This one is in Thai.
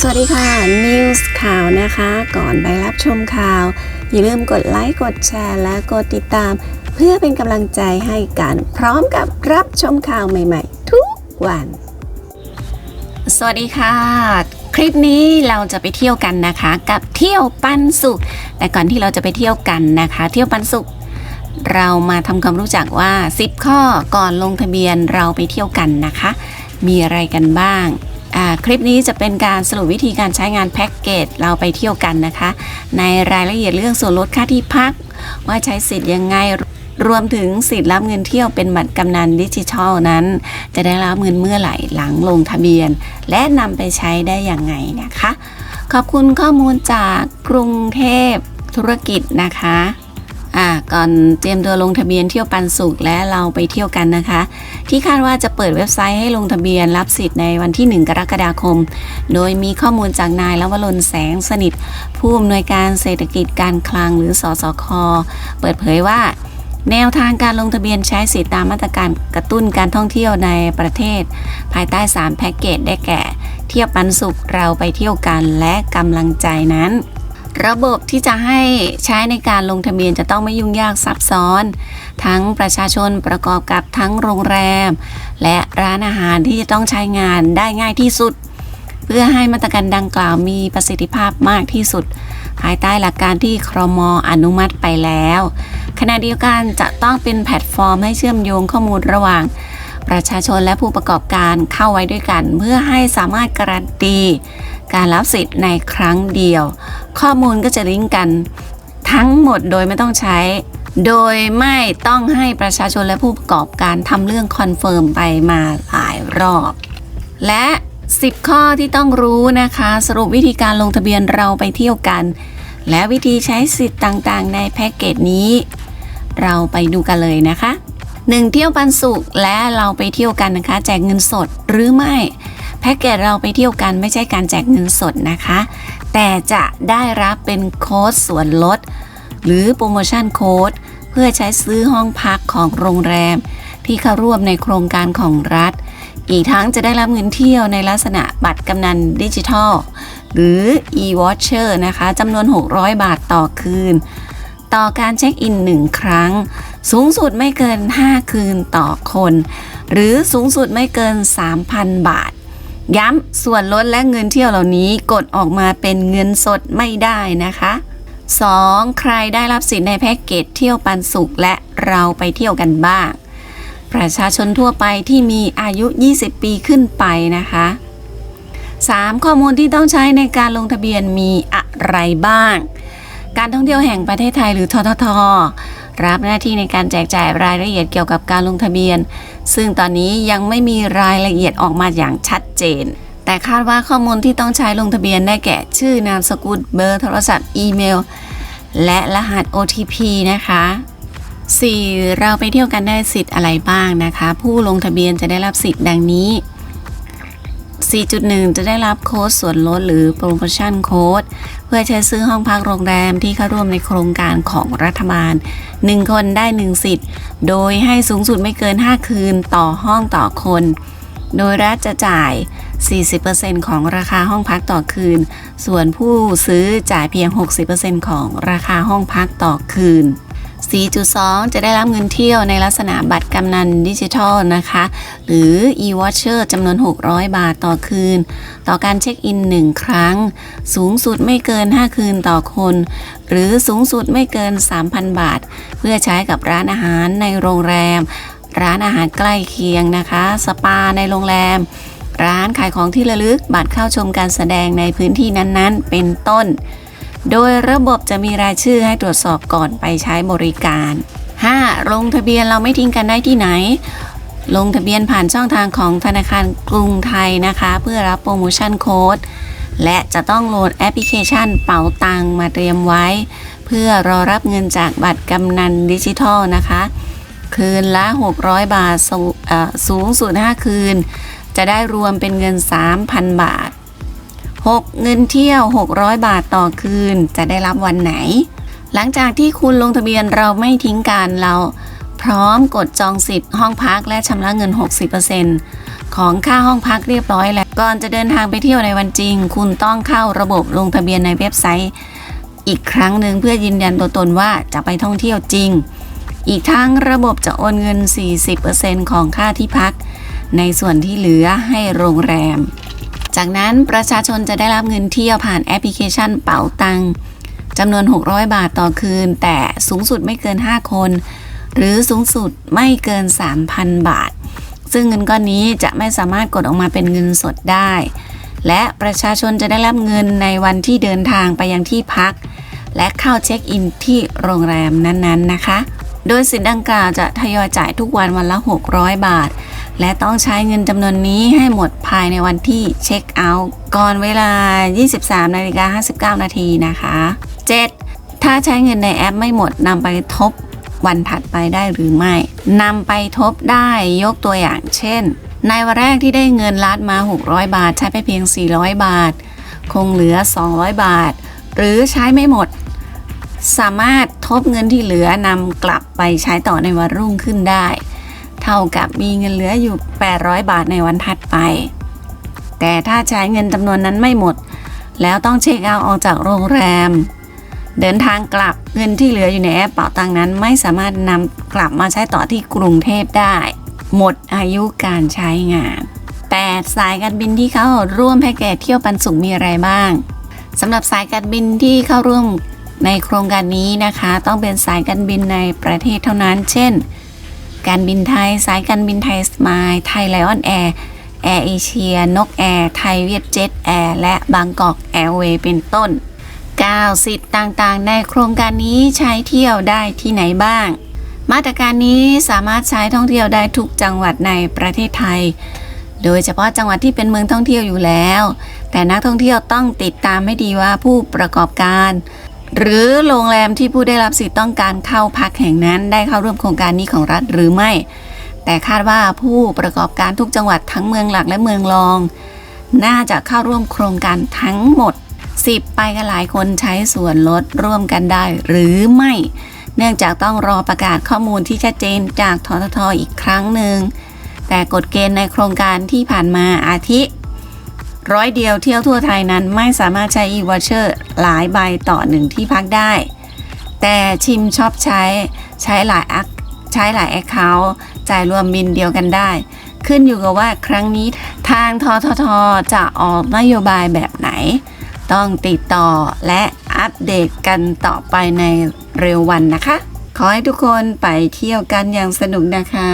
สวัสดีค่ะ News ข่าวนะคะ ก่อนไปรับชมข่าว อย่าลืมกดไลค์ กดแชร์ และกดติดตาม เพื่อเป็นกำลังใจให้กันพร้อมกับรับชมข่าวใหม่ๆ ทุกวัน สวัสดีค่ะ คลิปนี้เราจะไปเที่ยวกันนะคะ กับเที่ยวปันสุข แต่ก่อนที่เราจะไปเที่ยวกันนะคะ เที่ยวปันสุขเรามาทำความรู้จักว่า 10 ข้อก่อนลงทะเบียนเราไปเที่ยวกันนะคะ มีอะไรกันบ้าง คลิปนี้จะเป็นการสรุปวิธีการใช้งานแพ็กเกจเราไปเที่ยวกันนะคะ ในรายละเอียดเรื่องส่วนลดค่าที่พัก ว่าใช้สิทธิ์ยังไงรวมถึงสิทธิ์รับเงินเที่ยวเป็นบัตรกำนันดิจิทัลนั้น จะได้รับเงินเมื่อไหร่หลังลงทะเบียน และนำไปใช้ได้อย่างไงนะคะ ขอบคุณข้อมูลจากกรุงเทพธุรกิจนะคะ อ่าก่อนเตรียมตัวลงทะเบียนเที่ยวปันสุขและเราไปเที่ยวกันนะคะ ที่คาดว่าจะเปิดเว็บไซต์ให้ลงทะเบียนรับสิทธิ์ในวันที่ 1 กรกฎาคม โดยมีข้อมูลจากนายลวรนแสงสนิท ผู้อำนวยการเศรษฐกิจการคลังหรือสสคเปิดเผยว่าแนวทางการลงทะเบียนใช้สิทธิตามมาตรการกระตุ้นการท่องเที่ยวในประเทศ ภายใต้ 3 แพ็กเกจได้แก่ เที่ยวปันสุขเราไปเที่ยวกันและกำลังใจนั้น ระบบที่จะให้ใช้ในการลงทะเบียนจะต้องไม่ยุ่งยากซับซ้อน ทั้งประชาชนประกอบกับทั้งโรงแรม และร้านอาหารที่จะต้องใช้งานได้ง่ายที่สุด เพื่อให้มาตรการดังกล่าวมีประสิทธิภาพมากที่สุด ภายใต้หลักการที่ครมอนุมัติไปแล้วขณะเดียวกันจะต้องเป็นแพลตฟอร์มให้เชื่อมโยงข้อมูลระหว่าง ประชาชนและผู้ประกอบการเข้าไว้ด้วยกัน เพื่อให้สามารถการันตีการรับสิทธิ์ในครั้งเดียว ข้อมูลก็จะลิงก์กันทั้งหมดโดยไม่ต้องใช้ โดยไม่ต้องให้ประชาชนและผู้ประกอบการทำเรื่องคอนเฟิร์มไปมาหลายรอบ และ 10 ข้อที่ต้องรู้นะคะ สรุปวิธีการลงทะเบียนเราไปเที่ยวกัน และวิธีใช้สิทธิ์ต่างๆ ในแพ็กเกจนี้ เราไปดูกันเลยนะคะ หนึ่งเที่ยวปันสุขและเราไปเที่ยวกันนะคะ แจกเงินสดหรือไม่แพ็กเกจเราไปเที่ยวกันไม่ใช่การแจกเงินสดนะคะ แต่จะได้รับเป็นโค้ดส่วนลด หรือโปรโมชั่นโค้ดเพื่อใช้ซื้อห้องพักของโรงแรม ที่เข้าร่วมในโครงการของรัฐ อีกทั้งจะได้รับเงินเที่ยวในลักษณะบัตรกำนันดิจิทัล หรือ e-voucher นะคะจำนวน 600 บาทต่อคืน ต่อการเช็คอิน 1 ครั้ง สูงสุดไม่เกิน 5 คืนต่อคน หรือสูงสุดไม่เกิน 3,000 บาท ย้ำส่วนลดและเงินเที่ยวเหล่านี้กดออกมาเป็นเงินสดไม่ได้นะคะ 2. ใครได้รับสิทธิ์ในแพ็กเกจเที่ยวปันสุขและเราไปเที่ยวกันบ้าง ประชาชนทั่วไปที่มีอายุ 20 ปีขึ้นไปนะคะ 3. ข้อมูลที่ต้องใช้ในการลงทะเบียนมีอะไรบ้าง การท่องเที่ยวแห่งประเทศไทยหรือททท รับหน้าที่ในการแจกจ่ายรายละเอียดเกี่ยวกับการลงทะเบียน ซึ่งตอนนี้ยังไม่มีรายละเอียดออกมาอย่างชัดเจน แต่คาดว่าข้อมูลที่ต้องใช้ลงทะเบียนได้แก่ชื่อนามสกุลเบอร์โทรศัพท์อีเมล และรหัส OTP นะคะ 4. เราไปเที่ยวกันได้สิทธิ์อะไรบ้างนะคะ ผู้ลงทะเบียนจะได้รับสิทธิ์ดังนี้ 4.1 จะได้รับโค้ดส่วนลดหรือโปรโมชั่นโค้ดเพื่อใช้ซื้อห้องพักโรงแรมที่เข้าร่วมในโครงการของรัฐบาล 1 คนได้ 1 สิทธิ์ โดยให้สูงสุดไม่เกิน 5 คืนต่อห้องต่อคน โดยรัฐจะจ่าย 40%ของราคาห้องพักต่อคืน ส่วนผู้ซื้อจ่ายเพียง 60%ของราคาห้องพักต่อคืน 4.2 จะได้รับเงินเที่ยวในลักษณะบัตรกำนันดิจิทัลนะคะ หรือ e-voucher จำนวน 600 บาทต่อคืน ต่อการเช็คอิน 1 ครั้ง สูงสุดไม่เกิน 5 คืนต่อคน หรือสูงสุดไม่เกิน 3,000 บาท เพื่อใช้กับร้านอาหารในโรงแรม ร้านอาหารใกล้เคียงนะคะ สปาในโรงแรม ร้านขายของที่ระลึก บัตรเข้าชมการแสดงในพื้นที่นั้นๆ เป็นต้น โดยระบบจะมีรายชื่อให้ตรวจสอบก่อนไปใช้บริการ 5. ลงทะเบียนเราไม่ทิ้งกันได้ที่ไหน ลงทะเบียนผ่านช่องทางของธนาคารกรุงไทยนะคะ เพื่อรับโปรโมชั่นโค้ดและจะต้องโหลดแอปพลิเคชันเป๋าตังมาเตรียมไว้ เพื่อรอรับเงินจากบัตรกำนันดิจิทัลนะคะ คืนละ 600 บาทสูเอ่อสูงสุด 5 คืน จะได้รวมเป็นเงิน 3,000 บาท 6. เงินเที่ยว 600 บาทต่อคืน จะได้รับวันไหน หลังจากที่คุณลงทะเบียนเราไม่ทิ้งกันเรา พร้อมกดจองสิทธิ์ห้องพักและชำระเงิน 60%ของค่าห้องพักเรียบร้อยแล้วก่อนจะเดินทางไปเที่ยวในวันจริง คุณต้องเข้าระบบลงทะเบียนในเว็บไซต์ อีกครั้งหนึ่งเพื่อยืนยันตัวตนว่าจะไปท่องเที่ยวจริง อีกทั้งระบบจะโอนเงิน 40%ของค่าที่พัก ในส่วนที่เหลือให้โรงแรม จากนั้นประชาชนจะได้รับเงินเที่ยวผ่านแอปพลิเคชันเป๋าตังจำนวน 600 บาทต่อคืน แต่สูงสุดไม่เกิน 5 คน หรือสูงสุดไม่เกิน 3,000 บาท ซึ่งเงินก้อนนี้จะไม่สามารถกดออกมาเป็นเงินสดได้ และประชาชนจะได้รับเงินในวันที่เดินทางไปยังที่พัก และเข้าเช็คอินที่โรงแรมนั้นๆนะคะ โดยสินดังกล่าวจะทยอยจ่ายทุกวันวันละ 600 บาท และต้องใช้เงินจำนวนนี้ให้หมดภายในวันที่เช็คเอาท์ก่อนเวลา 23นาฬิกา59 นาทีนะคะ 7. ถ้าใช้เงินในแอปไม่หมดนำไปทบวันถัดไปได้หรือไม่นำไปทบได้ยกตัวอย่างเช่น ในวันแรกที่ได้เงินลัดมา 600 บาท ใช้ไปเพียง 400 บาท คงเหลือ 200 บาท หรือใช้ไม่หมด สามารถทบเงินที่เหลือนำกลับไปใช้ต่อในวันรุ่งขึ้นได้ เท่ากับมีเงินเหลืออยู่ 800 บาทในวันถัดไป แต่ถ้าใช้เงินจำนวนนั้นไม่หมด แล้วต้องเช็คเอาออกจากโรงแรม เดินทางกลับเงินที่เหลืออยู่ในแอปเป๋าตังนั้น ไม่สามารถนำกลับมาใช้ต่อที่กรุงเทพได้ หมดอายุการใช้งาน 8 สายการบินที่เข้าร่วมแพ็กเกจเที่ยวปันสุขมีอะไรบ้างสำหรับสายการบินที่เข้าร่วมในโครงการนี้นะคะ ต้องเป็นสายการบินในประเทศเท่านั้น เช่น การบินไทย สายการบินไทยสมายไทยไลออนแอร์แอร์เอเชีย นกแอร์ ไทยเวียดเจ็ตแอร์ และบางกอกแอร์เวย์เป็นต้น 9 สิทธิ์ต่างๆ ในโครงการนี้ใช้เที่ยวได้ที่ไหนบ้าง มาตรการนี้สามารถใช้ท่องเที่ยวได้ทุกจังหวัดในประเทศไทย โดยเฉพาะจังหวัดที่เป็นเมืองท่องเที่ยวอยู่แล้ว แต่นักท่องเที่ยวต้องติดตามให้ดีว่าผู้ประกอบการ หรือโรงแรมที่ผู้ได้รับสิทธิ์ต้องการเข้าพักแห่งนั้น ได้เข้าร่วมโครงการนี้ของรัฐหรือไม่ แต่คาดว่าผู้ประกอบการทุกจังหวัดทั้งเมืองหลักและเมืองรอง น่าจะเข้าร่วมโครงการทั้งหมด 10 ไปกันหลายคนใช้ส่วนลดร่วมกันได้หรือไม่ เนื่องจากต้องรอประกาศข้อมูลที่ชัดเจนจากทททอีกครั้งหนึ่งแต่กฎเกณฑ์ในโครงการที่ผ่านมาอาทิ ร้อยเดียวเที่ยวทั่วไทยนั้นไม่สามารถใช้ e-voucher หลายใบต่อหนึ่งที่พักได้ แต่ชิมชอบใช้ใช้หลายอักใช้หลายแอคเคาท์จ่ายรวมบินเดียวกันได้ ขึ้นอยู่กับว่าครั้งนี้ทางทททจะออกนโยบายแบบไหน ต้องติดต่อและอัปเดตกันต่อไปในเร็ววันนะคะ ขอให้ทุกคนไปเที่ยวกันอย่างสนุกนะคะ